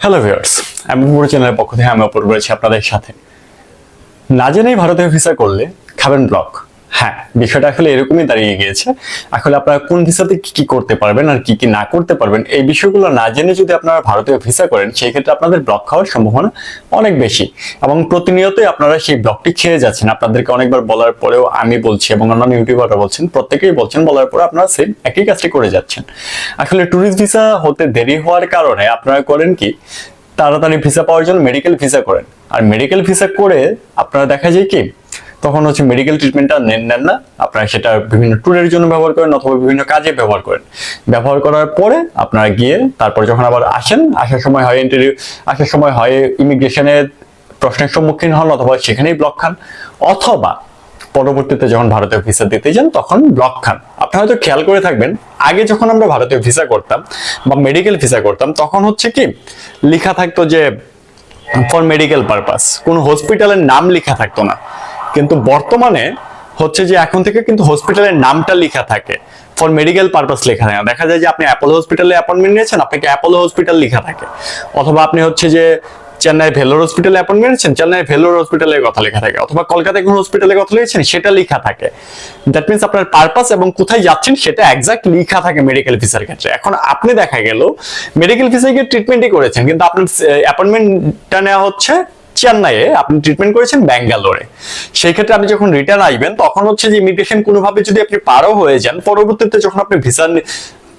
Hello viewers আমি পুরো চ্যানেলের পক্ষ থেকে আমি অপর রয়েছি আপনাদের সাথে। না জেনেই ভারতীয় ভিসা করলে খাবেন ব্লক হ্যাঁ বিষয়টা আসলে এরকমই দাঁড়িয়ে গিয়েছে। আসলে আপনারা কোন ভিসাতে কি কি করতে পারবেন আর কি কি না করতে পারবেন, এই বিষয়গুলো না জেনে যদি আপনারা ভারতীয় ভিসা করেন সেই ক্ষেত্রে আপনাদের ব্লক খাওয়ার সম্ভাবনা অনেক বেশি। এবং প্রতিনিয়তই আপনারা সেই ব্লকটি খেয়ে যাচ্ছেন। আপনাদেরকে অনেকবার বলার পরেও আমি বলছি এবং অন্যান্য ইউটিউবাররা বলছেন, প্রত্যেকেই বলছেন, বলার পরে আপনারা সেম একই কাজটি করে যাচ্ছেন। আসলে ট্যুরিস্ট ভিসা হতে দেরি হওয়ার কারণে আপনারা করেন কি, তাড়াতাড়ি ভিসা পাওয়ার জন্য মেডিকেল ভিসা করেন। আর মেডিকেল ভিসা করে আপনারা দেখা যায় কি তখন হচ্ছে মেডিকেল ট্রিটমেন্টটা নেন নেন না। আপনারা সেটা বিভিন্ন ট্যুরের জন্য ব্যবহার করেন অথবা বিভিন্ন কাজে ব্যবহার করেন। ব্যবহার করার পরে আপনারা গিয়ে তারপর যখন আবার আসেন, আসার সময় হয় ইন্টারভিউ আসার সময় হয় ইমিগ্রেশনে প্রশ্নের সম্মুখীন হন অথবা সেখানেই ব্লক খান। অথবা পরবর্তীতে যখন ভারতীয় ভিসা দিতে যান, তখন ব্লক খান। আপনি হয়তো খেয়াল করে থাকবেন, আগে যখন আমরা ভারতীয় ভিসা করতাম বা মেডিকেল ভিসা করতাম, তখন হচ্ছে কি, লেখা থাকতো যে ফর মেডিকেল পারপাস কোন হসপিটালের নাম লেখা থাকতো না। কিন্তু বর্তমানে হচ্ছে যে এখন থেকে কিন্তু হসপিটালের নামটা লেখা থাকে। ফর মেডিকেল পারপাস লেখা থাকে। দেখা যায় যে আপনি অ্যাপোলো হসপিটালে অ্যাপয়েন্টমেন্ট নিয়েছেন, আপনাকে অ্যাপোলো হসপিটাল লেখা থাকে। অথবা আপনি হচ্ছে যে চেন্নাই ভেলোর হসপিটালে অ্যাপয়েন্টমেন্ট নিয়েছেন চেন্নাই ভেলোর হসপিটালের কথা লেখা থাকে। অথবা কলকাতায় কোন হসপিটালের কথা লিখেছেন, সেটা লেখা থাকে। দ্যাট মিনস আপনার পারপাস এবং কোথায় যাচ্ছেন, সেটা এক্সাক্ট লেখা থাকে মেডিকেল ভিসার ক্ষেত্রে। এখন আপনি দেখা গেল মেডিকেল ভিসায় গিয়ে ট্রিটমেন্টই করেছেন, কিন্তু আপনার অ্যাপয়েন্টমেন্টটা নেওয়া হচ্ছে চেন্নাইয়ে আপনি ট্রিটমেন্ট করেছেন ব্যাঙ্গালোরে। সেই ক্ষেত্রে আপনি যখন রিটার্ন আসবেন, তখন হচ্ছে যে ইমিগ্রেশন কোনোভাবে যদি আপনি পারও হয়ে যান, পরবর্তীতে যখন আপনি ভিসা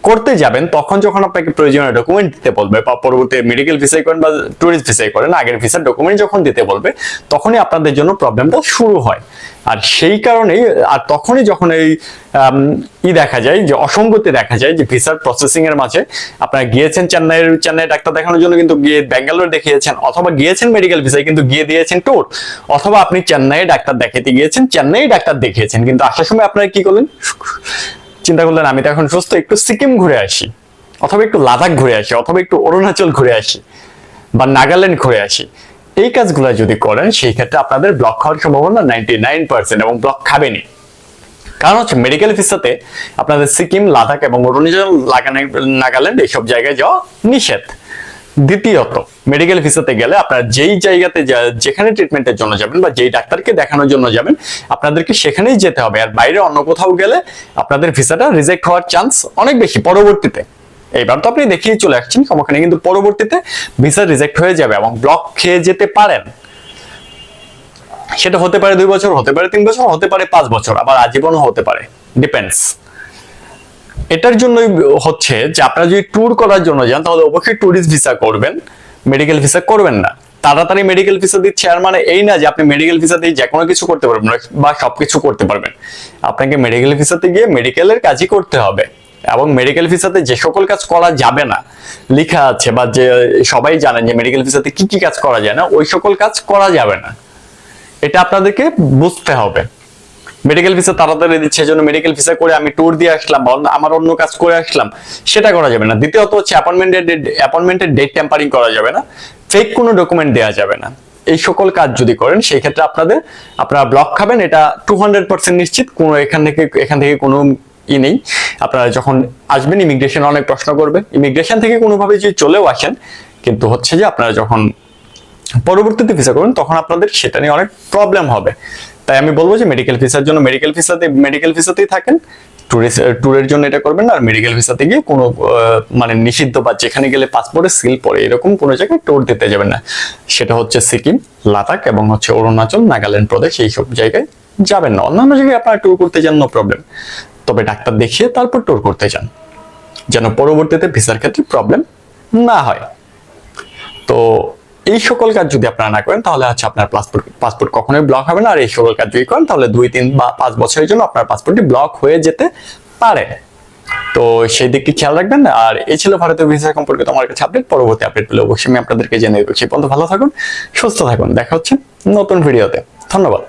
করতে যাবেন, তখন যখন আপনাকে প্রয়োজনীয় ডকুমেন্ট দিতে বলবে, বা পরবর্তী মেডিকেল ভিসাই করেন বা ট্যুরিস্ট ভিসাই করেন, আগের ভিসার ডকুমেন্ট যখন দিতে বলবে, তখনই আপনাদের জন্য প্রবলেমটা শুরু হয়। আর সেই কারণেই, আর তখনই যখন এই ই দেখা যায়, যে অসঙ্গতি দেখা যায়, যে ভিসার প্রসেসিং এর মাঝে, আপনারা গিয়েছেন চেন্নাইয়ের, চেন্নাই ডাক্তার দেখানোর জন্য কিন্তু গিয়ে ব্যাঙ্গালোর দেখিয়েছেন, অথবা গিয়েছেন মেডিকেল ভিসায় কিন্তু গিয়ে দিয়েছেন ট্যুর অথবা আপনি চেন্নাইয়ে ডাক্তার দেখাতে গিয়েছেন চেন্নাই ডাক্তার দেখিয়েছেন, কিন্তু আসার সময় আপনারা কি করলেন? চিন্তা করলেন, আমি তো এখন সুস্থ, একটু সিকিম ঘুরে আসি, অথবা একটু লাদাখ ঘুরে আসি, অথবা একটু অরুণাচল ঘুরে আসি, বা নাগাল্যান্ড ঘুরে আসি। এই কাজগুলো যদি করেন, সেই ক্ষেত্রে আপনাদের ব্লক খাওয়ার সম্ভাবনা নাইনটি নাইন পার্সেন্ট এবং ব্লক খাবেনি কারণ হচ্ছে মেডিকেল ভিসাতে আপনাদের সিকিম, লাদাখ এবং অরুণাচল নাগাল্যান্ড, এইসব জায়গায় যাওয়া নিষেধ। দ্বিতীয়ত মেডিকেল ভিসাতে গেলে আপনারা যেই জায়গাতে যেখানে ট্রিটমেন্টের জন্য যাবেন বা যেই ডাক্তারকে দেখানোর জন্য যাবেন, আপনাদেরকে সেখানেই যেতে হবে। আর বাইরে অন্য কোথাও গেলে আপনাদের ভিসাটা রিজেক্ট হওয়ার চান্স অনেক বেশি পরবর্তীতে। এইবার তো আপনি দেখিয়ে চলে আসছেন সমখানে কিন্তু পরবর্তীতে ভিসা রিজেক্ট হয়ে যাবে এবং ব্লক খেয়ে যেতে পারেন। সেটা হতে পারে দুই বছর, হতে পারে তিন বছর, হতে পারে পাঁচ বছর, আবার আজীবনও হতে পারে। ডিপেন্ডস এটার জন্যই হচ্ছে যে আপনারা যদি ট্যুর করার জন্য যান, তাহলে অবশ্যই ট্যুরিস্ট ভিসা করবেন। মেডিকেল ভিসা করবেন না। তাড়াতাড়ি মেডিকেল ভিসা দিচ্ছে, আর মানে এই না যে আপনি মেডিকেল ভিসা দিয়ে যে কোনো কিছু করতে পারবেন বা সব কিছু করতে পারবেন। আপনাকে মেডিকেল ভিসাতে গিয়ে মেডিকেলের কাজই করতে হবে। এবং মেডিকেল ভিসাতে যে সকল কাজ করা যাবে না, লেখা আছে বা যে সবাই জানেন যে মেডিকেল ভিসাতে কি কি কাজ করা যায় না, ওই সকল কাজ করা যাবে না। এটা আপনাদেরকে বুঝতে হবে। মেডিকেল ভিসা তাড়াতাড়ি দিচ্ছে জন্য মেডিকেল ভিসা করে আমি ট্যুর দিয়ে আসলাম বা আমার অন্য কাজ করে আসলাম, সেটা করা যাবে না। দ্বিতীয়ত হচ্ছে অ্যাপয়েন্টমেন্টের অ্যাপয়েন্টমেন্টের ডেট টেম্পারিং করা যাবে না। ফেক কোনো ডকুমেন্ট দেওয়া যাবে না। এই সকল কাজ যদি করেন, সেই ক্ষেত্রে আপনাদের, আপনারা ব্লক খাবেন, এটা টু হান্ড্রেড পার্সেন্ট নিশ্চিত। কোনো এখান থেকে এখান থেকে কোনো ই নেই। আপনারা যখন আসবেন ইমিগ্রেশন অনেক প্রশ্ন করবে। ইমিগ্রেশন থেকে কোনোভাবে যদি চলেও আসেন, কিন্তু হচ্ছে যে আপনারা যখন পরবর্তীতে ভিসা করবেন, তখন আপনাদের সেটা নিয়ে অনেক প্রবলেম হবে। তাই আমি বলব যে মেডিকেল ভিসার জন্য মেডিকেল ভিসাতে মেডিকেল ভিসাতেই থাকেন। ট্যুরের জন্য এটা করবেন না, আর মেডিকেল ভিসাতে গিয়ে কোনো মানে নিষিদ্ধ বা যেখানে গেলে পাসপোর্টে সিল পড়ে এরকম কোনো জায়গায় ট্যুর দিতে যাবেন না। সেটা হচ্ছে সিকিম, লাদাখ এবং হচ্ছে অরুণাচল, নাগাল্যান্ড প্রদেশ, এইসব জায়গায় যাবেন না। অন্যান্য জায়গায় আপনারা ট্যুর করতে যান নো প্রবলেম তবে ডাক্তার দেখিয়ে তারপর ট্যুর করতে যান, যেন পরবর্তীতে ভিসার ক্ষেত্রে প্রবলেম না হয়। তো এই সকল কাজ যদি আপনারা না করেন, তাহলে হচ্ছে আপনার পাসপোর্ট পাসপোর্ট কখনোই ব্লক হবে না। আর এই সকল কাজ যদি করেন, তাহলে দুই, তিন বা পাঁচ বছরের জন্য আপনার পাসপোর্টটি ব্লক হয়ে যেতে পারে। তো সেই দিকটি খেয়াল রাখবেন? আর এই ছিল ভারতীয় ভিসা সম্পর্কে তোমার কাছে আপডেট পরবর্তী আপডেট পেলে অবশ্যই আমি আপনাদেরকে জেনে দেবো। সেই পর্যন্ত ভালো থাকুন, সুস্থ থাকুন। দেখা হচ্ছে নতুন ভিডিওতে ধন্যবাদ।